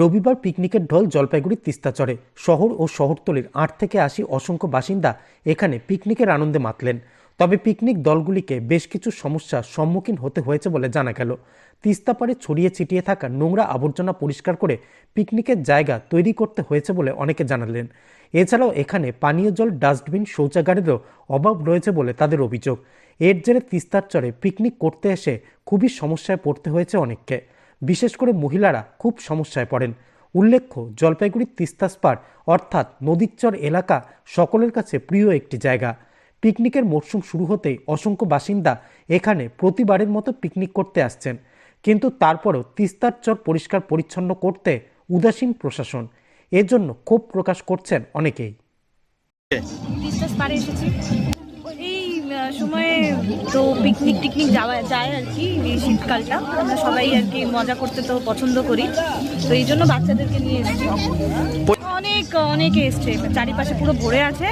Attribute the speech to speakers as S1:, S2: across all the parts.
S1: রবিবার পিকনিকের ঢল জলপাইগুড়ির তিস্তা তিস্তাচরে শহর ও শহরতলির আট থেকে আশি অসংখ্য বাসিন্দা এখানে পিকনিকের আনন্দে মাতলেন। তবে পিকনিক দলগুলিকে বেশ কিছু সমস্যার সম্মুখীন হতে হয়েছে বলে জানা গেল। তিস্তা পাড়ে ছড়িয়ে ছিটিয়ে থাকা নোংরা আবর্জনা পরিষ্কার করে পিকনিকের জায়গা তৈরি করতে হয়েছে বলে অনেকে জানালেন। এছাড়াও এখানে পানীয় জল ডাস্টবিন শৌচাগারেরও অভাব রয়েছে বলে তাদের অভিযোগ। এর জেরে তিস্তার চরে পিকনিক করতে এসে খুবই সমস্যায় পড়তে হয়েছে অনেককে। বিশেষ করে মহিলারা খুব সমস্যায় পড়েন। উল্লেখ্য জলপাইগুড়ির তিস্তা স্পার, অর্থাৎ নদীর চর এলাকা, সকলের কাছে প্রিয় একটি জায়গা। পিকনিকের মরশুম শুরু হতেই অসংখ্য বাসিন্দা এখানে প্রতিবারের মতো পিকনিক করতে আসছেন। কিন্তু তারপরেও তিস্তার চর পরিষ্কার পরিচ্ছন্ন করতে উদাসীন প্রশাসন। এজন্য ক্ষোভ প্রকাশ করছেন অনেকেই।
S2: সময়ে তো পিকনিক টিকনিক যাওয়া যায় আর কি এই শীতকালটা। আমরা সবাই আর কি মজা করতে তো পছন্দ করি। তো এই জন্য বাচ্চাদেরকে নিয়ে এসেছি। অনেক, অনেকে এসছে। চারিপাশে পুরো ভরে আছে।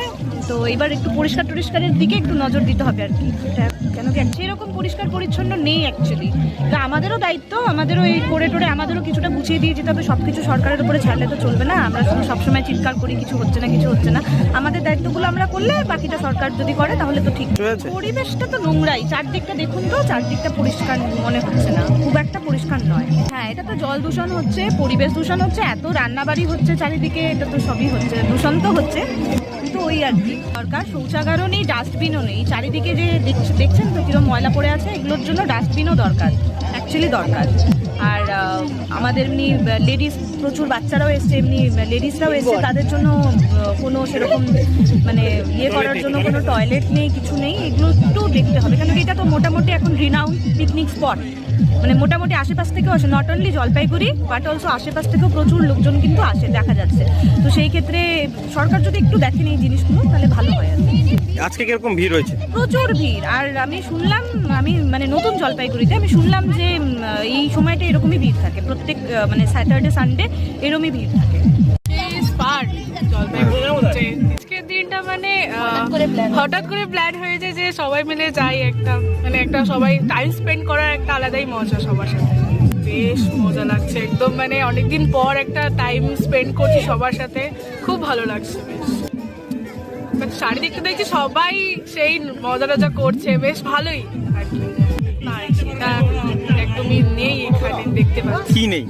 S2: তো এবার একটু পরিষ্কার টরিষ্কারের দিকে একটু নজর দিতে হবে আর কি। এটা কেন কি সেরকম পরিষ্কার পরিচ্ছন্ন নেই অ্যাকচুয়ালি তা আমাদেরও দায়িত্ব আমাদেরও এই করে টোরে আমাদেরও কিছুটা গুছিয়ে দিয়ে যেতে হবে। সব কিছু সরকারের উপরে ছাড়লে তো চলবে না। আমরা শুধু সবসময় চিৎকার করি কিছু হচ্ছে না কিছু হচ্ছে না। আমাদের দায়িত্বগুলো আমরা করলে বাকিটা সরকার যদি করে তাহলে তো ঠিক। পরিবেশটা তো নোংরাই। চারদিকটা দেখুন তো চারদিকটা পরিষ্কার মনে হচ্ছে না। খুব একটা পরিষ্কার নয়। হ্যাঁ এটা তো জল দূষণ হচ্ছে পরিবেশ দূষণ হচ্ছে এত রান্নাবাড়ি হচ্ছে চারিদিকে এটা তো সবই হচ্ছে দূষণ তো হচ্ছে। কিন্তু ওই আর কি। সরকার শৌচাগারও নেই, ডাস্টবিনও নেই। চারিদিকে যে দেখ- দেখছেন তো কিরম ময়লা পড়ে আছে, এগুলোর জন্য ডাস্টবিনও দরকার অ্যাকচুয়ালি দরকার। আর আমাদের এমনি লেডিস প্রচুর বাচ্চারাও এসছে এমনি লেডিসরাও এসছে তাদের জন্য কোনো সেরকম মানে ইয়ে করার জন্য কোনো টয়লেট নেই কিছু নেই এগুলো একটু দেখতে হবে কেন কি এটা তো মোটামুটি এখন রিনাউন্ড পিকনিক স্পট মানে মোটামুটি আশেপাশ থেকেও আসে not only Jalpaiguri but also আশেপাশ থেকেও প্রচুর লোকজন কিন্তু আসে দেখা যাচ্ছে। তো সেই ক্ষেত্রে সরকার যদি একটু দেখেন এই জিনিসগুলো তাহলে ভালো হয় আর কি।
S3: আজকে কীরকম ভিড় হয়েছে
S2: প্রচুর ভিড় আর আমি শুনলাম আমি মানে নতুন জলপাইগুড়িতে আমি শুনলাম যে এই সময়টা এরকমই ভিড় থাকে। প্রত্যেক মানে স্যাটারডে সানডে এরমই ভিড় থাকে।
S4: আজকের দিনটা মানে হঠাৎ করে প্ল্যান হয়েছে যে সবাই মিলে যাই একটা মানে একটা সবাই টাইম স্পেন্ড করার একটা আলাদাই মজা সবার সাথে। বেশ মজা লাগছে একদম মানে অনেকদিন পর একটা টাইম স্পেন্ড করছি সবার সাথে। খুব ভালো লাগছে বেশ। চারিদিকটা দেখছি সবাই সেই মজা টজা করছে বেশ ভালোই। আর কি। একদমই নেই এখানে দেখতে পাচ্ছি।
S3: কি নেই?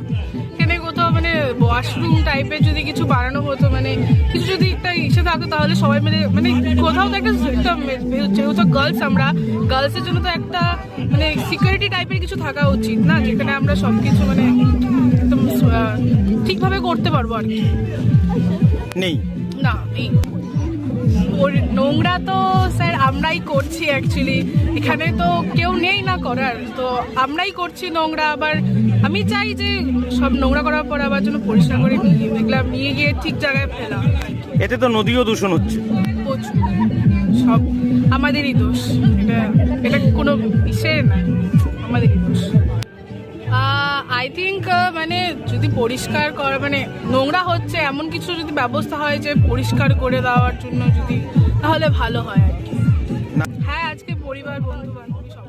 S4: এখানে কোথাও মানে ওয়াশরুম টাইপের যদি কিছু বানানো হতো মানে কিছু যদি একটা ইসে থাকতো তাহলে সবাই মিলে মানে কোথাও তো একটা যেহেতু গার্লস আমরা গার্লসের জন্য তো একটা মানে সিকিউরিটি টাইপের কিছু থাকা উচিত না যেখানে আমরা সব কিছু মানে একদম ঠিকভাবে করতে পারব আর কি।
S3: নেই।
S4: না নেই। নোংরা তো আমরাই করছি অ্যাকচুয়ালি এখানে তো কেউ নেই না করার। তো আমরাই করছি নোংরা আবার আমি চাই যে সব নোংরা করার পর আবার যেন পরিষ্কার করে নিয়ে দেখলাম নিয়ে গিয়ে ঠিক জায়গায় ফেলা।
S3: এতে তো নদীও দূষণ হচ্ছে।
S4: প্রচুর। সব আমাদেরই দোষ। এটা এটা কোনো বিষয় না? আমাদেরই দোষ। আই থিঙ্ক মানে যদি পরিষ্কার করা মানে নোংরা হচ্ছে এমন কিছু যদি ব্যবস্থা হয় যে পরিষ্কার করে দেওয়ার জন্য যদি তাহলে ভালো হয় আর কি। হ্যাঁ আজকে পরিবার বন্ধু বান্ধবী সব